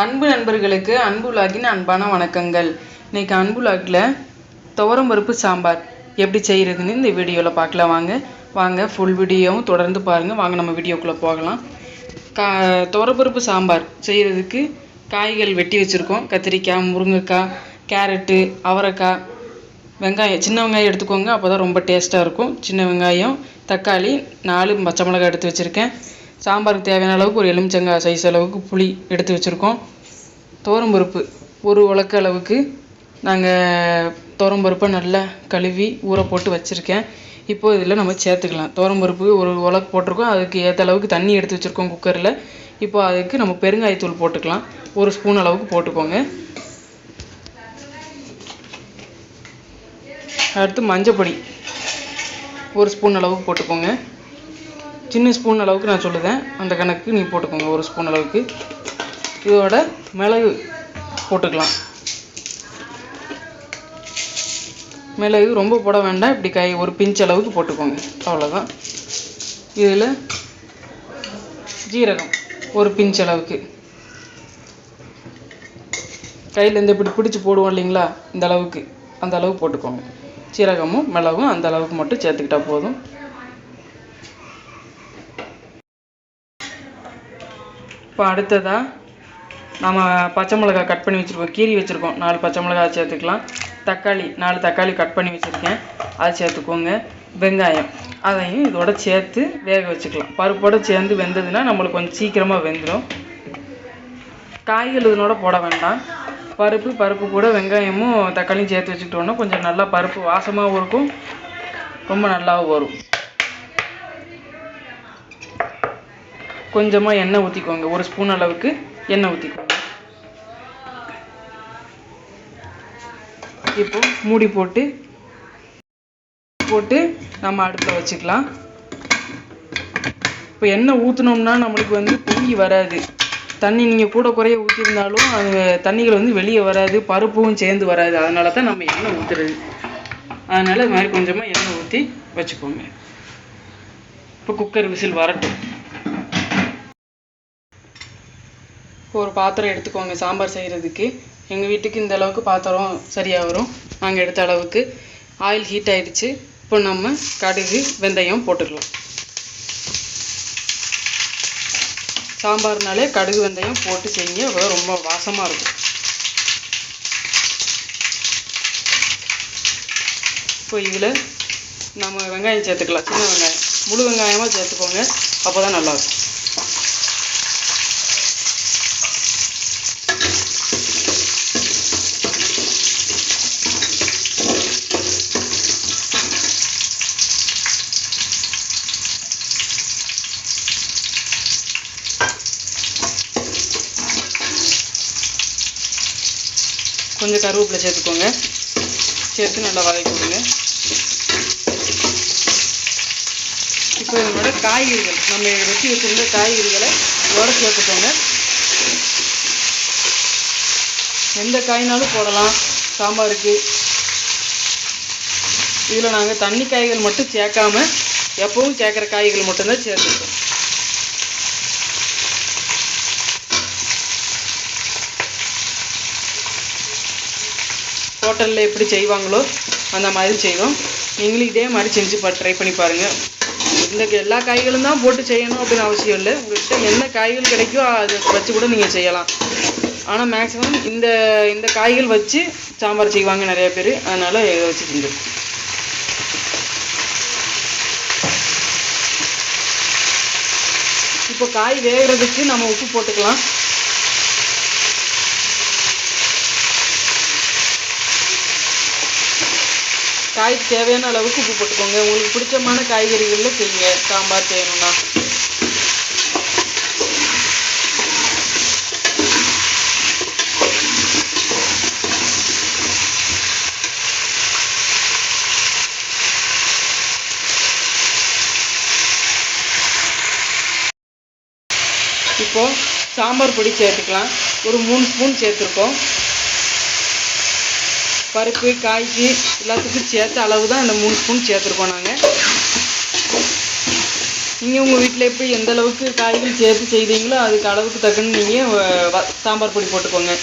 அன்பு நண்பர்களுக்கு அன்பு உலாகின் அன்பான வணக்கங்கள். இன்னைக்கு அன்பு உலாகில் துவரம் பருப்பு சாம்பார் எப்படி செய்கிறதுன்னு இந்த வீடியோவில் பார்க்கலாம். வாங்க வாங்க ஃபுல் வீடியோவும் தொடர்ந்து பாருங்கள் வாங்க நம்ம வீடியோக்குள்ளே போகலாம். கா துவரப்பருப்பு சாம்பார் செய்கிறதுக்கு காய்கள் வெட்டி வச்சுருக்கோம். கத்திரிக்காய் முருங்கைக்காய் கேரட்டு அவரைக்காய் வெங்காயம். சின்ன வெங்காயம் எடுத்துக்கோங்க. அப்போ தான் ரொம்ப டேஸ்ட்டாக இருக்கும். சின்ன வெங்காயம் தக்காளி நாலு பச்சை மிளகாய் எடுத்து வச்சுருக்கேன். சாம்பாருக்கு தேவையான அளவுக்கு ஒரு எலுமிச்சங்காய் சைஸ் அளவுக்கு புளி எடுத்து வச்சுருக்கோம். பருப்பு ஒரு உலக்க அளவுக்கு நாங்கள் பருப்பை நல்லா கழுவி ஊற போட்டு வச்சுருக்கேன். இப்போ இதில் நம்ம சேர்த்துக்கலாம். பருப்பு ஒரு உலக்கு போட்டிருக்கோம். அதுக்கு ஏற்ற அளவுக்கு தண்ணி எடுத்து வச்சுருக்கோம் குக்கரில் இப்போ அதுக்கு நம்ம பெருங்காயத்தூள் போட்டுக்கலாம். ஒரு ஸ்பூன் அளவுக்கு போட்டுக்கோங்க. அடுத்து மஞ்சப்பொடி ஒரு ஸ்பூன் அளவுக்கு போட்டுக்கோங்க. சின்ன ஸ்பூன் அளவுக்கு நான் சொல்லுதேன். அந்த கணக்கு நீ போட்டுக்கோங்க ஒரு ஸ்பூன் அளவுக்கு. இதோட மிளகு போட்டுக்கலாம். மிளகு ரொம்ப போட வேண்டாம் இப்படி கை ஒரு பிஞ்ச் அளவுக்கு போட்டுக்கோங்க. அவ்வளோதான் இதில் ஜீரகம் ஒரு பிஞ்ச் அளவுக்கு. கையில் இந்த இப்படி பிடிச்சி போடுவோம் இல்லைங்களா? இந்த அளவுக்கு. அந்த அளவுக்கு போட்டுக்கோங்க. சீரகமும் மிளகும் அந்த அளவுக்கு மட்டும் சேர்த்துக்கிட்டா போதும். இப்போ அடுத்ததாக நம்ம பச்சை மிளகாய் கட் பண்ணி வச்சுருக்கோம். கீரி வச்சுருக்கோம். நாலு பச்சை மிளகாய் சேர்த்துக்கலாம். தக்காளி நாலு தக்காளி கட் பண்ணி வச்சுருக்கேன். அதை சேர்த்துக்கோங்க. வெங்காயம். அதையும் இதோட சேர்த்து வேக வச்சுக்கலாம். பருப்போடு சேர்ந்து வெந்ததுன்னா நம்மளுக்கு கொஞ்சம் சீக்கிரமாக வெந்துடும் காய்கள் இதனோட போட வேண்டாம். பருப்பு பருப்பு கூட வெங்காயமும் தக்காளியும் சேர்த்து வச்சுக்கிட்டோன்னா கொஞ்சம் நல்லா பருப்பு வாசமாகவும் இருக்கும். ரொம்ப நல்லாவும் வரும். கொஞ்சமாக எண்ணெய் ஊற்றிக்கோங்க ஒரு ஸ்பூன் அளவுக்கு எண்ணெய் ஊற்றிக்கோங்க இப்போ மூடி போட்டு போட்டு நம்ம அடுப்பில் வச்சுக்கலாம். இப்போ எண்ணெய் ஊற்றினோம்னா நம்மளுக்கு வந்து பொங்கி வராது. தண்ணி நீங்கள் கூட குறைய ஊற்றிருந்தாலும் அது தண்ணிகள் வந்து வெளியே வராது பருப்பும் சேர்ந்து வராது. அதனால தான் நம்ம எண்ணெய் ஊற்றுறது அதனால் இது மாதிரி கொஞ்சமாக எண்ணெய் ஊற்றி வச்சுக்கோங்க. இப்போ குக்கர் விசில் வரட்டும். இப்போ ஒரு பாத்திரம் எடுத்துக்கோங்க சாம்பார் செய்கிறதுக்கு எங்கள் வீட்டுக்கு இந்த அளவுக்கு பாத்திரம் சரியாக வரும் நாங்கள் எடுத்த அளவுக்கு. ஆயில் ஹீட் ஆயிடுச்சு. இப்போ நம்ம கடுகு வெந்தயம் போட்டுக்கலாம். சாம்பார்னாலே கடுகு வெந்தயம் போட்டு செய்யுங்க. அப்போ ரொம்ப வாசமாக இருக்கும். இப்போ இதில் நம்ம வெங்காயம் சேர்த்துக்கலாம். சின்ன வெங்காயம். முழு வெங்காயமாக சேர்த்துக்கோங்க. அப்போ தான் நல்லாயிருக்கும் கொஞ்சம் கருவேப்பிலை சேர்த்துக்கோங்க. சேர்த்து நல்லா வதக்கி விடுங்க. இப்போ இதனோட காய்கறிகள் நம்ம வெட்டி வச்சுருந்த காய்கறிகளை இதோட சேர்த்துக்கோங்க. எந்த காய்னாலும் போடலாம். சாம்பாருக்கு. இதில் நாங்கள் தண்ணி காய்கள் மட்டும் சேர்க்காம எப்பவும் சேர்க்குற காய்கள் மட்டும்தான் சேர்த்துருக்கோம் ஹோட்டலில் எப்படி செய்வாங்களோ அந்த மாதிரி செய்வோம் நீங்களும் இதே மாதிரி செஞ்சு பா ட்ரை பண்ணி பாருங்கள் இந்த எல்லா காய்களும் தான் போட்டு செய்யணும் அப்படின்னு அவசியம் இல்லை. உங்கள்கிட்ட என்ன காய்கள் கிடைக்கோ அதை வச்சு கூட நீங்கள் செய்யலாம். ஆனால் மேக்ஸிமம் இந்த இந்த காய்கள் வச்சு சாம்பார் செய்வாங்க நிறைய பேர். அதனால் இதை வச்சு செஞ்சிருக்கோம் இப்போ காய் வேகிறதுக்கு நம்ம உப்பு போட்டுக்கலாம். காய்க்கு தேவையான அளவுக்கு உப்பு போட்டுக்கோங்க. உங்களுக்கு பிடிச்சமான காய்கறிகளில் செய்யுங்க. சாம்பார் செய்யணும்னா. இப்போ சாம்பார் பொடி சேர்த்துக்கலாம். ஒரு மூணு ஸ்பூன் சேர்த்துருக்கோம். பருப்பு காய்க்கு எல்லாத்துக்கும் சேர்த்த அளவு தான் இந்த மூணு ஸ்பூன் சேர்த்துருக்கோம் நாங்கள் நீங்கள் உங்கள் வீட்டில் எப்படி எந்த அளவுக்கு காய்கள் சேர்த்து செய்தீங்களோ அதுக்கு அளவுக்கு தக்குன்னு நீங்கள் சாம்பார் பொடி போட்டுக்கோங்க.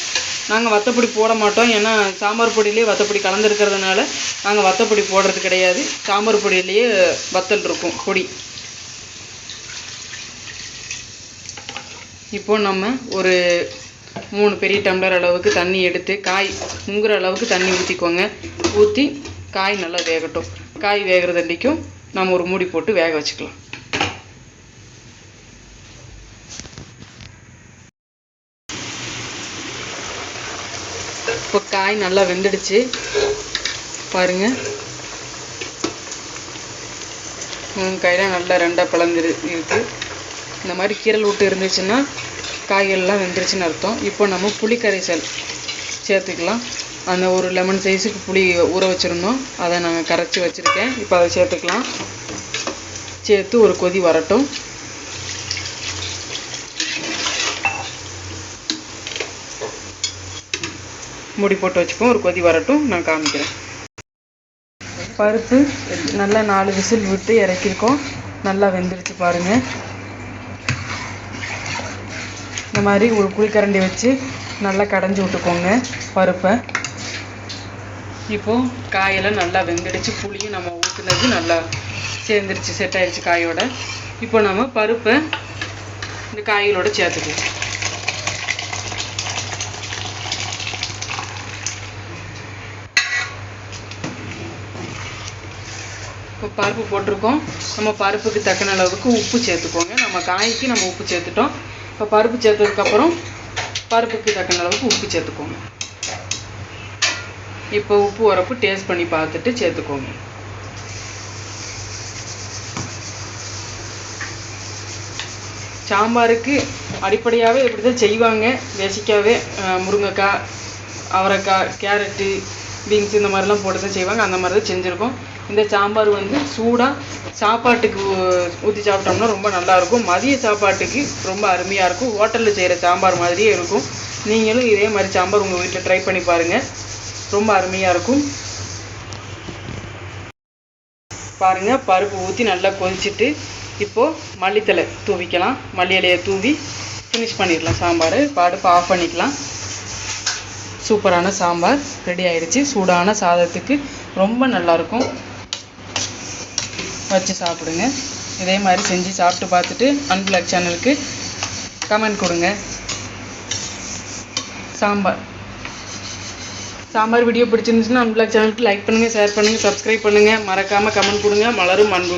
நாங்கள் வத்தப்பொடி போட மாட்டோம். ஏன்னா சாம்பார் பொடியிலே வத்தப்பொடி கலந்துருக்கிறதுனால நாங்கள் வத்தப்பொடி போடுறது கிடையாது. சாம்பார் பொடியிலேயே வத்தல் இருக்கும் பொடி. இப்போ நம்ம ஒரு மூணு பெரிய டம்ளர் அளவுக்கு தண்ணி எடுத்து காய் முங்குற அளவுக்கு தண்ணி ஊற்றிக்கோங்க ஊற்றி காய் நல்லா வேகட்டும். காய் வேகிறதண்டிக்கும் நம்ம ஒரு மூடி போட்டு வேக வச்சுக்கலாம். இப்போ காய் நல்லா வெந்துடுச்சு. பாருங்க. காயெல்லாம் நல்லா ரெண்டாக பிளந்துரு இருக்கு. இந்த மாதிரி கீரல் விட்டு இருந்துச்சுன்னா காய்கறிலாம் வெந்துருச்சுன்னு அர்த்தம். இப்போ நம்ம புளி கரைசல் சேர்த்துக்கலாம். அந்த ஒரு லெமன் சைஸுக்கு புளி ஊற வச்சுருந்தோம். அதை நாங்கள் கரைச்சி வச்சுருக்கேன். இப்போ அதை சேர்த்துக்கலாம். சேர்த்து ஒரு கொதி வரட்டும். மூடி போட்டு வச்சுப்போம். ஒரு கொதி வரட்டும். நான் காமிக்கிறேன். பருப்பு நல்லா நாலு விசில் விட்டு இறக்கிருக்கோம் நல்லா வெந்துருச்சு பாருங்கள் மாதிரி ஒரு குழிக்கரண்டி வச்சு நல்லா கடைஞ்சி விட்டுக்கோங்க பருப்பை. இப்போ காயெல்லாம் நல்லா வெந்துடுச்சு புளியும் நம்ம ஊற்றுனது நல்லா சேர்ந்துருச்சு செட் ஆயிடுச்சு காயோட. இப்போ நம்ம பருப்பை இந்த காய்களோட சேர்த்துக்குவோம் இப்போ பருப்பு போட்டிருக்கோம். நம்ம பருப்புக்கு தக்கன அளவுக்கு உப்பு சேர்த்துக்கோங்க. நம்ம காய்க்கு நம்ம உப்பு சேர்த்துட்டோம். இப்போ பருப்பு சேர்த்ததுக்கப்புறம் பருப்புக்கு தக்கன அளவுக்கு உப்பு சேர்த்துக்கோங்க. இப்போ உப்பு உரப்பு டேஸ்ட் பண்ணி பார்த்துட்டு சேர்த்துக்கோங்க. சாம்பாருக்கு அடிப்படையாகவே இப்படி தான் செய்வாங்க பேசிக்காகவே முருங்கைக்காய் அவரைக்காய் கேரட்டு பீன்ஸ் இந்த மாதிரிலாம் போட்டு தான் செய்வாங்க. அந்த மாதிரி தான் செஞ்சுருக்கோம். இந்த சாம்பார் வந்து சூடாக சாப்பாட்டுக்கு ஊற்றி சாப்பிட்டோம்னா ரொம்ப நல்லாயிருக்கும். மதிய சாப்பாட்டுக்கு ரொம்ப அருமையாக இருக்கும். ஹோட்டலில் செய்கிற சாம்பார் மாதிரியே இருக்கும். நீங்களும் இதே மாதிரி சாம்பார் உங்கள் வீட்டில் ட்ரை பண்ணி பாருங்கள் ரொம்ப அருமையாக இருக்கும். பாருங்கள் பருப்பு ஊற்றி நல்லா கொதிச்சுட்டு இப்போது மல்லித்தலை தூவிக்கலாம். மல்லி இலையை தூவி ஃபினிஷ் பண்ணிடலாம் சாம்பார். அடுப்பு ஆஃப் பண்ணிக்கலாம். சூப்பரான சாம்பார் ரெடி ஆயிடுச்சு. சூடான சாதத்துக்கு ரொம்ப நல்லாயிருக்கும் வச்சு சாப்பிடுங்க. இதே மாதிரி செஞ்சு சாப்பிட்டு பார்த்துட்டு அன்பிளாக் சேனலுக்கு கமெண்ட் கொடுங்க. சாம்பார். சாம்பார் வீடியோ பிடிச்சிருந்துச்சுன்னா அன்பிளாக் சேனலுக்கு லைக் பண்ணுங்கள் ஷேர் பண்ணுங்கள் சப்ஸ்கிரைப் பண்ணுங்கள் மறக்காமல் கமெண்ட் கொடுங்க. மலரும் அன்பு